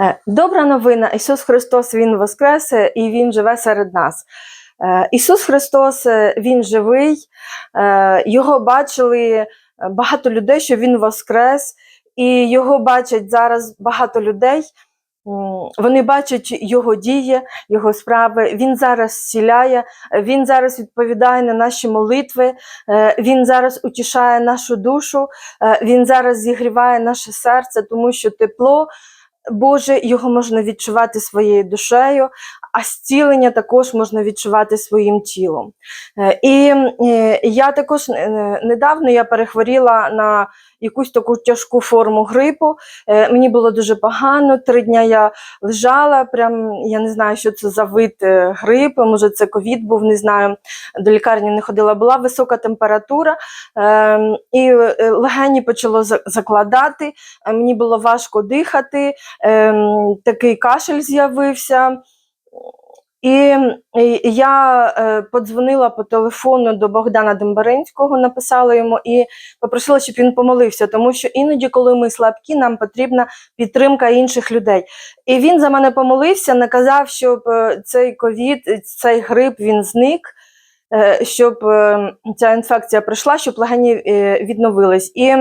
Е, Добра новина. Ісус Христос Він воскрес е, і Він живе серед нас. Е, Ісус Христос Він живий, Його бачили багато людей, що Він воскрес, і Його бачать зараз багато людей. Вони бачать його дії, його справи. Він зараз зціляє, він зараз відповідає на наші молитви, він зараз утішає нашу душу, він зараз зігріває наше серце, тому що тепло Боже, його можна відчувати своєю душею, а зцілення також можна відчувати своїм тілом. Е, І е, я також е, недавно я перехворіла на якусь таку тяжку форму грипу. Мені було дуже погано. Три дня я лежала. Прям я не знаю, що це за вид грипу. Може, це ковід був, не знаю. До лікарні не ходила. Була висока температура, е, і легені почало закладати. Мені було важко дихати. Ем, такий кашель з'явився. І, я е, подзвонила по телефону до Богдана Дембаринського, написала йому і попросила, щоб він помолився, тому що іноді, коли ми слабкі, нам потрібна підтримка інших людей. І він за мене помолився, наказав, щоб е, цей ковід, цей грип він зник, е, щоб ця інфекція пройшла, щоб легені відновились. І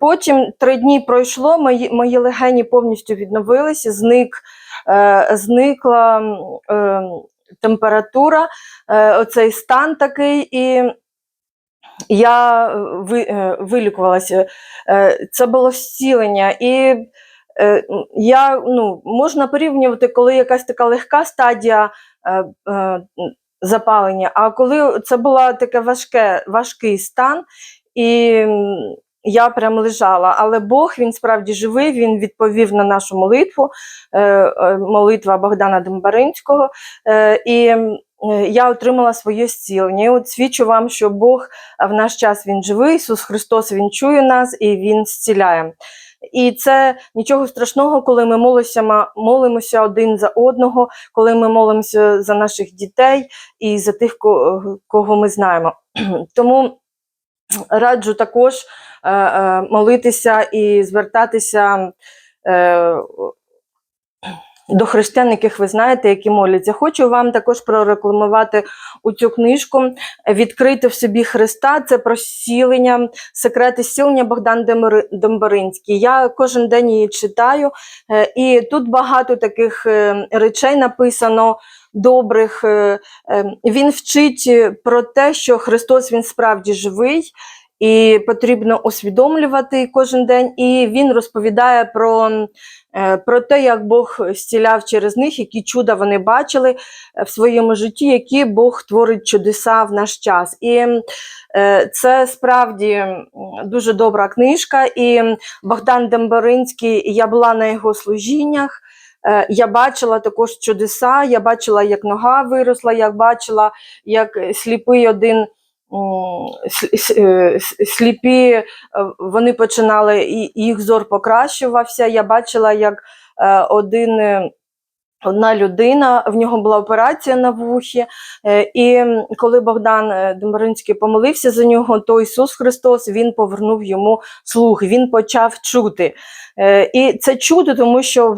потім три дні пройшло, мої, мої легені повністю відновилися, зник, зникла е, температура, е, оцей стан такий. І я е, ви, е, вилікувалася. Е, Це було зцілення. І е, я, ну, можна порівнювати, коли якась така легка стадія е, е, запалення, а коли це був таке важке, важкий стан, і я прям лежала. Але Бог він справді живий, він відповів на нашу молитву, е, е, молитва Богдана Дембаринського. Е, і я отримала своє зцілення. І от свідчу вам, що Бог в наш час він живий, Ісус Христос Він чує нас і Він зціляє. І це нічого страшного, коли ми молимося, молимося один за одного, коли ми молимося за наших дітей і за тих, кого ми знаємо. Тому раджу також е, е, молитися і звертатися. До християн, яких ви знаєте, які моляться. Хочу вам також прорекламувати у цю книжку Відкрити в собі Христа. Це про зцілення, секрети зцілення Богдан Домбаринський. Я кожен день її читаю, е, і тут багато таких е, речей написано. Добрих Е, він вчить про те, що Христос він справді живий, і потрібно усвідомлювати кожен день. І він розповідає про е, про те, як Бог зціляв через них, які чуда вони бачили е, в своєму житті, які Бог творить чудеса в наш час. І е, це справді дуже добра книжка. І Богдан Дембаринський, я була на його служіннях. Я бачила також чудеса, я бачила, як нога виросла, я бачила, як сліпий один сліпі, е, вони починали, їх зор покращувався. Я бачила, як е, один. е, Одна людина, в нього була операція на вухі, е, і коли Богдан е, помолився за нього, то Ісус Христос він повернув йому слух, він почав чути. Е, І це чудо, тому що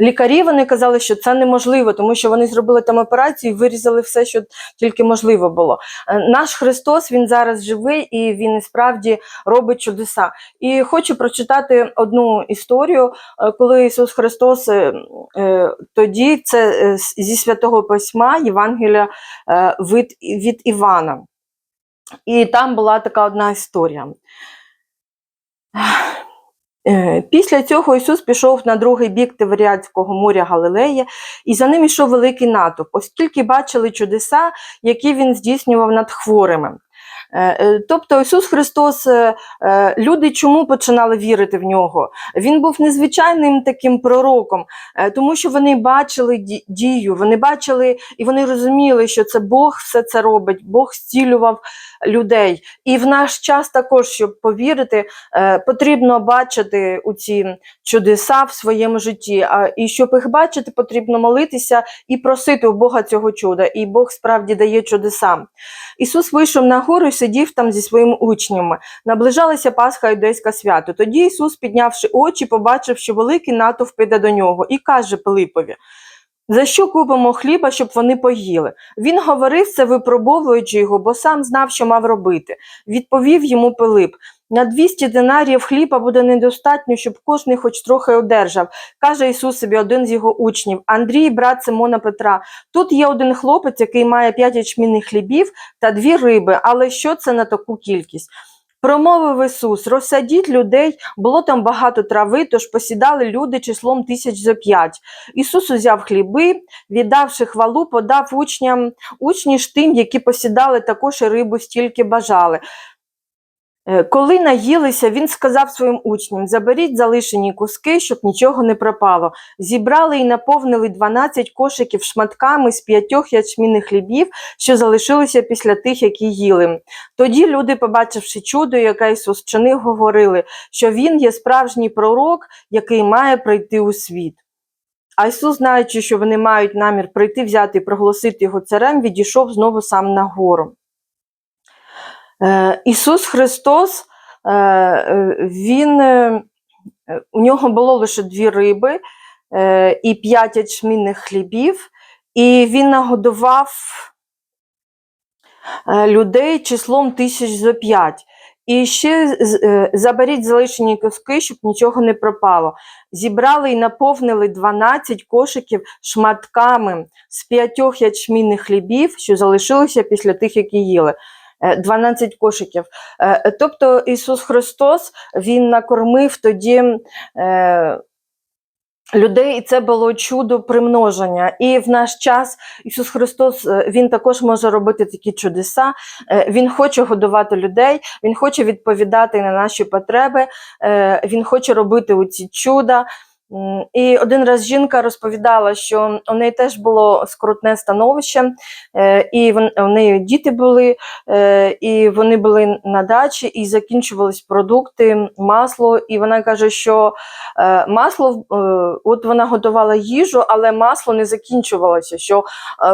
лікарі вони казали, що це неможливо, тому що вони зробили там операцію і вирізали все, що тільки можливо було. Е, Наш Христос він зараз живий і він справді робить чудеса. І хочу прочитати одну історію, е, коли Ісус Христос е, тоді це зі святого письма Євангелія від Івана. І там була така одна історія. Е, Після цього Ісус пішов на другий бік Тиверіадського моря Галилея, і за ним йшов великий натовп, оскільки бачили чудеса, які він здійснював над хворими. Е, е, Тобто Ісус Христос, е, люди чому починали вірити в нього? Він був незвичайним таким пророком, тому що вони бачили дію, вони бачили і вони розуміли, що це Бог все це робить, Бог зцілював людей. І в наш час також, щоб повірити, потрібно бачити у ці чудеса в своєму житті. І щоб їх бачити, потрібно молитися і просити у Бога цього чуда. І Бог справді дає чудеса. Ісус вийшов на гору сидів там зі своїми учнями. Наближалася Пасха юдейська свято. Тоді Ісус, піднявши очі, побачив, що великий натовп іде до нього, і каже Пилипові: За що купимо хліба, щоб вони поїли? Він говорив це, випробовуючи його, бо сам знав, що мав робити. Відповів йому Пилип: на 200 динаріїв хліба буде недостатньо, щоб кожний хоч трохи одержав. Каже Ісус собі один з його учнів, Андрій, брат Симона Петра. Тут є один хлопець, який має п'ять ячмінних хлібів та дві риби. Але що це на таку кількість? Промовив Ісус, розсадіть людей, було там багато трави, тож посідали люди числом тисяч зо п'ять. Ісус узяв хліби, віддавши хвалу, подав учням, учні ж тим, які посідали також і рибу, стільки бажали. Е, Коли наїлися, він сказав своїм учням: заберіть залишені куски, щоб нічого не пропало. Зібрали і наповнили 12 кошиків шматками з п'ятьох ячмінних хлібів, що залишилися після тих, які їли. Тоді люди, побачивши чудо, яке Ісус вчинив, говорили, що Він є справжній пророк, який має прийти у світ. А Ісус, знаючи, що вони мають намір прийти, взяти і проголосити його царем, відійшов знову сам на гору. Е, Ісус Христос, е, е, він, у нього було лише дві риби і п'ять ячмінних хлібів, і він нагодував людей числом тисяч зо п'ять. І ще заберіть залишені куски, щоб нічого не пропало. Зібрали і наповнили 12 кошиків шматками з п'ятьох ячмінних хлібів, що залишилися після тих, які їли. Е, 12 кошиків. Е, Тобто Ісус Христос Він накормив тоді е, людей, і це було чудо примноження. І в наш час Ісус Христос е, Він також може робити такі чудеса. Е, Він хоче годувати людей, Він хоче відповідати на наші потреби, е, Він хоче робити оці чуда. І один раз жінка розповідала, що у неї теж було скрутне становище, е, і у неї діти були, е, і вони були на дачі, і закінчувались продукти, масло. І вона каже, що е, масло, от вона готувала їжу, але масло не закінчувалося, що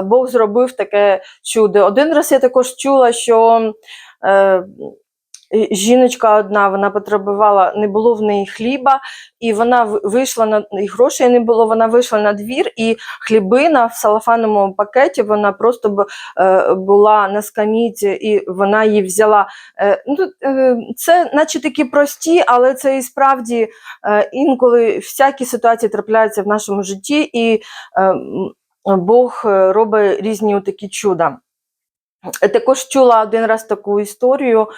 Бог зробив таке чудо. Один раз я також чула, що. Жіночка одна, вона потребувала, не було в неї хліба, і вона вийшла на і грошей не було. Вона вийшла на двір, і хлібина в салафановому пакеті вона просто б, е, була на скамійці, і вона її взяла. Е, ну, е, це, наче такі прості, але це і справді е, інколи всякі ситуації трапляються в нашому житті, і е, Бог робить різні такі чуда. Також чула один раз таку історію,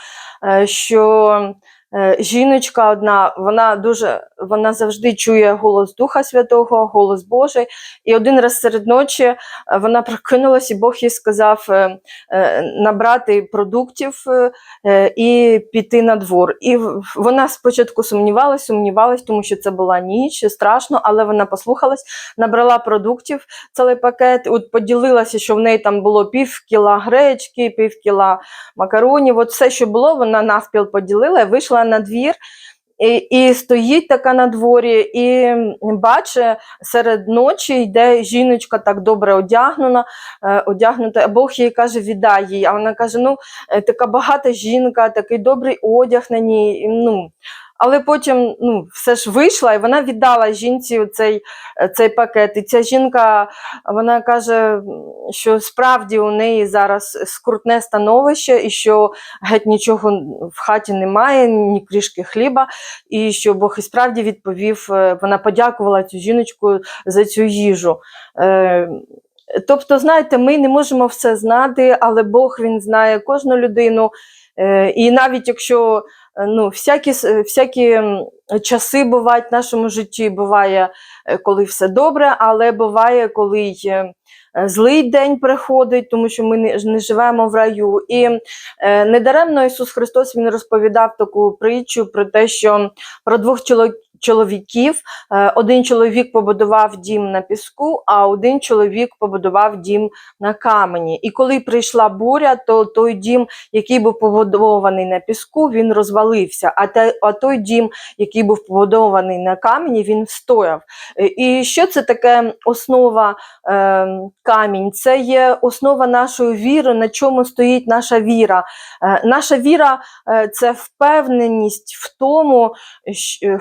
е, що е, жіночка одна, вона дуже вона завжди чує голос Духа Святого, голос Божий. І один раз серед ночі е, вона прокинулась, і Бог їй сказав е, е, набрати продуктів і піти на двор. І вона спочатку сумнівалась, сумнівалась, тому що це була ніч, страшно, але вона послухалась, набрала продуктів цілий пакет, от поділилася, що в неї там було пів кіла гречки, пів кіла макаронів. От все, що було, вона навпіл поділила, вийшла на двір. І, і стоїть така на дворі, і бачить, серед ночі йде жіночка так добре одягнена, е, одягнута. Бог їй каже, віддай їй. А вона каже: ну, е, така багата жінка, такий добрий одяг на ній. Ну, але потім ну, все ж вийшла, і вона віддала жінці цей, цей пакет. І ця жінка вона каже, що справді у неї зараз скрутне становище, і що геть нічого в хаті немає, ні крішки хліба, і що Бог і справді відповів, е, вона подякувала цю жіночку за цю їжу. Е, Тобто, знаєте, ми не можемо все знати, але Бог він знає кожну людину. Е, І навіть якщо е, ну, всякі, всякі часи бувають в нашому житті, буває, е, коли все добре, але буває, коли й е, е, злий день приходить, тому що ми не, не живемо в раю. І е, недаремно Ісус Христос Він розповідав таку притчу про те, що про двох чоло- чоловіків. Е, Один чоловік побудував дім на піску, а один чоловік побудував дім на камені. І коли прийшла буря, то той дім, який був побудований на піску, він розвалився. А те- а той дім, який був побудований на камені, він встояв. Е, І що це таке основа е, камінь? Це є основа нашої віри, на чому стоїть наша віра. Е, Наша віра е, це впевненість в тому, е,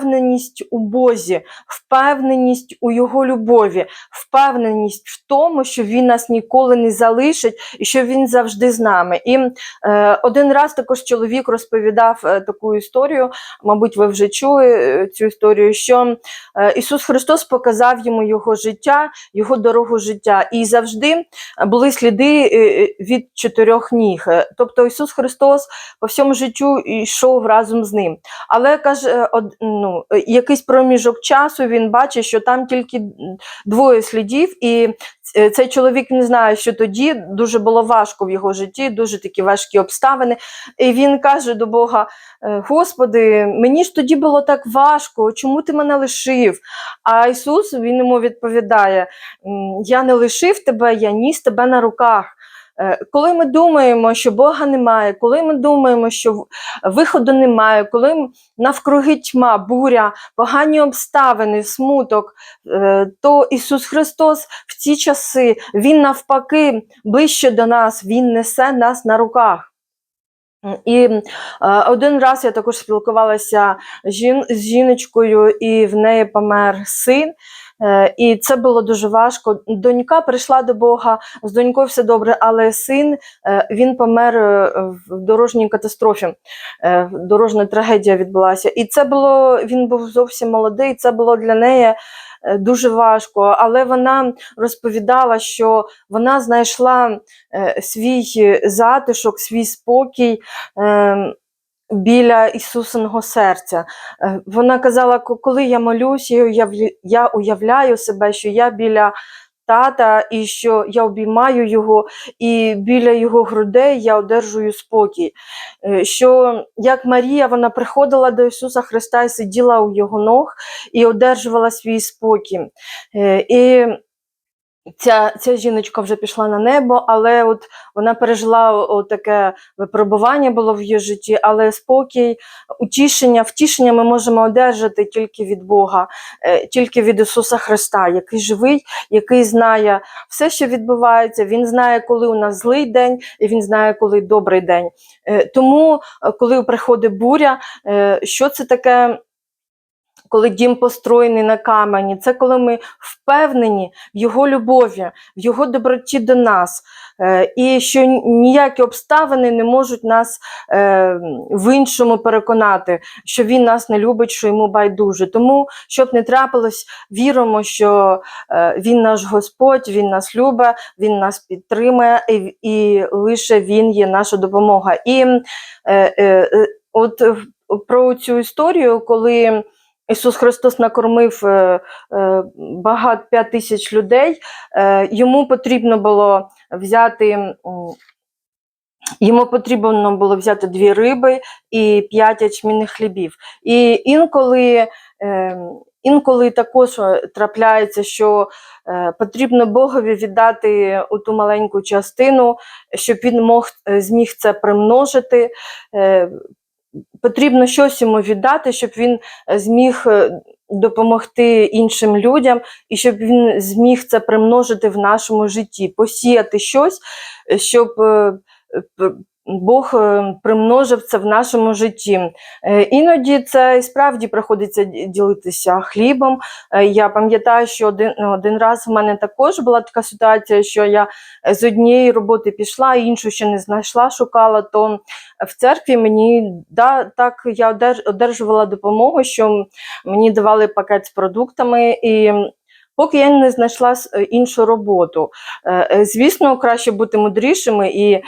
впевненість у Бозі, впевненість у Його любові, впевненість в тому, що Він нас ніколи не залишить і що Він завжди з нами. І е, один раз також чоловік розповідав е, таку історію, мабуть, ви вже чули е, цю історію, що е, Ісус Христос показав йому його життя, його дорогу життя, і завжди були сліди е, е, від чотирьох ніг. Е, Тобто Ісус Христос по всьому життю йшов разом з ним. Але каже, од- ну, е, якийсь проміжок часу він бачить, що там тільки двоє слідів, і е, цей чоловік не знає, що тоді дуже було важко в його житті, дуже такі важкі обставини. І він каже до Бога: «Е, Господи, мені ж тоді було так важко, чому ти мене лишив? А Ісус він йому відповідає: Я не лишив тебе, я ніс тебе на руках. Е, Коли ми думаємо, що Бога немає, коли ми думаємо, що виходу немає, коли навкруги тьма, буря, погані обставини, смуток, е, то Ісус Христос в ці часи Він навпаки ближче до нас, Він несе нас на руках. І е, один раз я також спілкувалася з жіночкою, і в неї помер син. Е, І це було дуже важко. Донька прийшла до Бога, з донькою все добре, але син е, він помер е, в дорожній катастрофі. Дорожня трагедія відбулася. І це було він був зовсім молодий. Це було для неї дуже важко. Але вона розповідала, що вона знайшла свій затишок, свій спокій. Біля Ісусиного серця. Е, Вона казала, коли я молюсь, я уявляю себе, що я біля тата і що я обіймаю його, і біля його грудей я одержую спокій. Е, Що як Марія, вона приходила до Ісуса Христа і сиділа у його ног і одержувала свій спокій. Е, І Ця, ця жіночка вже пішла на небо, але от вона пережила о- о таке випробування було в її житті, але спокій, утішення, втішення ми можемо одержати тільки від Бога, е, тільки від Ісуса Христа, який живий, який знає все, що відбувається. Він знає, коли у нас злий день, і він знає, коли добрий день. Е, Тому, е, коли приходить буря, що це таке? Коли дім построєний на камені, це коли ми впевнені в його любові, в його доброті до нас, е, і що ніякі обставини не можуть нас е, в іншому переконати, що він нас не любить, що йому байдуже. Тому, щоб не трапилось, віримо, що е, він наш Господь, він нас любить, він нас підтримує, і, і лише він є наша допомога. І е, е, от про цю історію, коли. Ісус Христос накормив е, е, багато п'ять тисяч людей. Е, йому потрібно було взяти. Йому потрібно було взяти дві риби і п'ять ячмінних хлібів. І інколи, інколи також трапляється, що потрібно Богові віддати ту маленьку частину, щоб він мог, зміг це примножити. Потрібно щось йому віддати, щоб він е, зміг е, допомогти іншим людям і щоб він зміг це примножити в нашому житті, посіяти щось, е, щоб Бог е, примножив це в нашому житті. Е, Іноді це і справді приходиться ділитися хлібом. Е, Я пам'ятаю, що один, один раз в мене також була така ситуація, що я з однієї роботи пішла, іншу ще не знайшла, шукала. То в церкві мені да, так я одержувала допомогу, що мені давали пакет з продуктами і. Поки я не знайшла іншу роботу. Звісно, краще бути мудрішими, і,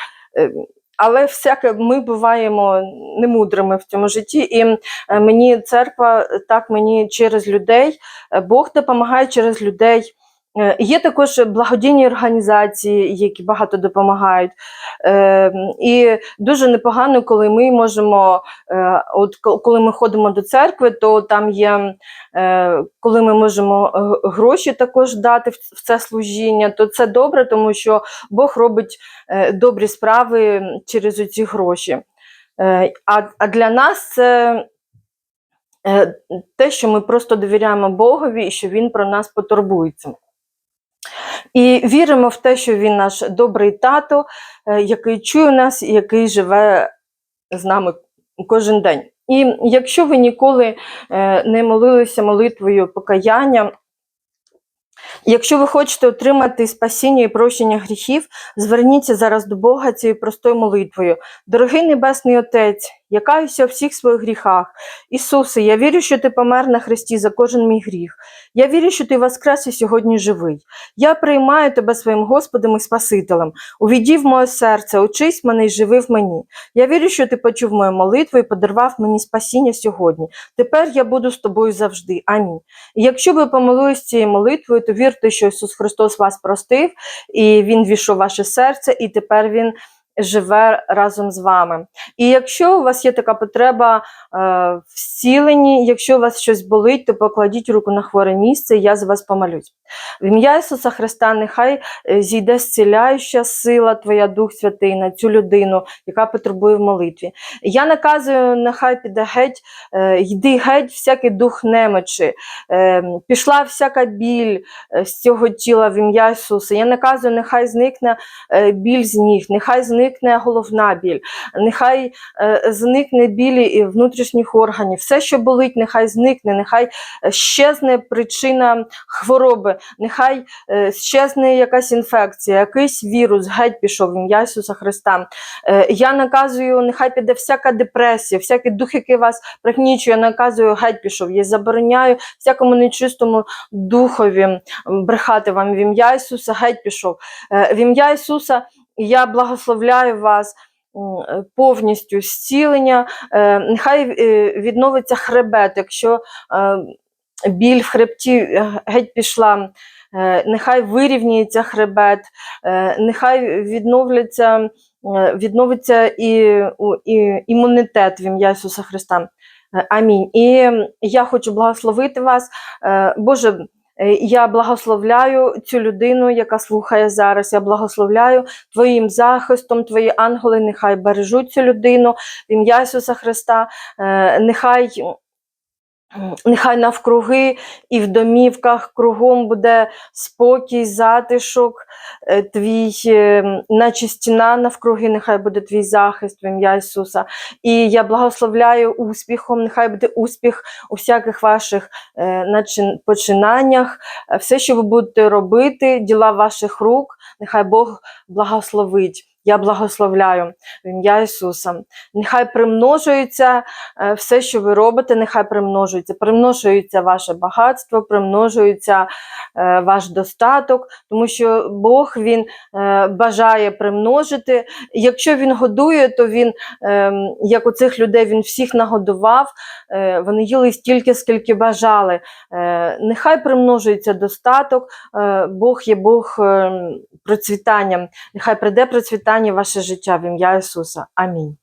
але всяке ми буваємо немудрими в цьому житті. І е, мені церква так мені через людей, е, Бог допомагає через людей Є також благодійні організації, які багато допомагають. Е, І дуже непогано, коли ми можемо, е, от коли ми ходимо до церкви, то там є, е, коли ми можемо е, гроші також дати в це служіння, то це добре, тому що Бог робить е, добрі справи через ці гроші. Е, А, для нас це е, те, що ми просто довіряємо Богові і що Він про нас потурбується. І віримо в те, що він наш добрий тато, е, який чує нас і який живе з нами кожен день. І якщо ви ніколи е, не молилися молитвою покаяння, якщо ви хочете отримати спасіння і прощення гріхів, зверніться зараз до Бога цією простою молитвою. Дорогий Небесний Отець, я каюся у всіх своїх гріхах. Ісусе, я вірю, що ти помер на хресті за кожен мій гріх. Я вірю, що ти воскрес і сьогодні живий. Я приймаю тебе своїм Господом і Спасителем. Увійди в моє серце, очись мене і живи в мені. Я вірю, що ти почув мою молитву і подарував мені спасіння сьогодні. Тепер я буду з тобою завжди. Амінь. І якщо ви помолились цією молитвою, то вірте, що Ісус Христос вас простив, і Він війшов в ваше серце, і тепер Він живе разом з вами. І якщо у вас є така потреба е, в зціленні, якщо у вас щось болить, то покладіть руку на хворе місце, і я за вас помолюсь. В ім'я Ісуса Христа, нехай е, зійде зціляюча сила Твоя Дух Святий на цю людину, яка потребує в молитві. Я наказую, нехай піде геть, е, йди геть, всякий дух немочі, пішла всяка біль з цього тіла в ім'я Ісуса. Я наказую, нехай зникне біль з ніг, нехай зникне головна біль, нехай е, зникне біль внутрішніх органів. Все, що болить, нехай зникне, нехай е, щезне причина хвороби, нехай е, щезне якась інфекція, якийсь вірус, геть пішов в ім'я Ісуса Христа. Я наказую, нехай піде всяка депресія, всякий дух, який вас пригнічує, наказую, геть пішов. Я забороняю всякому нечистому духові брехати вам в ім'я Ісуса, геть пішов. В ім'я Ісуса я благословляю вас е, повністю зцілення. Е, Нехай е, відновиться хребет, якщо біль в хребті геть пішла. Нехай вирівнюється хребет, нехай відновляться, відновиться і, і імунітет в ім'я Ісуса Христа. Амінь. І я хочу благословити вас. Боже, я благословляю цю людину, яка слухає зараз. Я благословляю Твоїм захистом, Твої ангели, нехай бережуть цю людину в ім'я Ісуса Христа. Е, Нехай Нехай навкруги і в домівках кругом буде спокій, затишок, е, твій, е, наче стіна навкруги, нехай буде твій захист в ім'я Ісуса. І я благословляю успіхом, нехай буде успіх у всяких ваших е, начин- починаннях, все, що ви будете робити, діла ваших рук, нехай Бог благословить. Я благословляю в ім'я Ісуса. Нехай примножується е, все, що ви робите, нехай примножується. Примножується ваше багатство, примножується е, ваш достаток, тому що Бог Він е, бажає примножити. Якщо Він годує, то Він, е, як у цих людей, Він всіх нагодував, вони їли стільки, скільки бажали. Нехай примножується достаток, Бог є Бог е, процвітання. Нехай прийде процвітання в ваше життя в ім'я Ісуса. Амінь.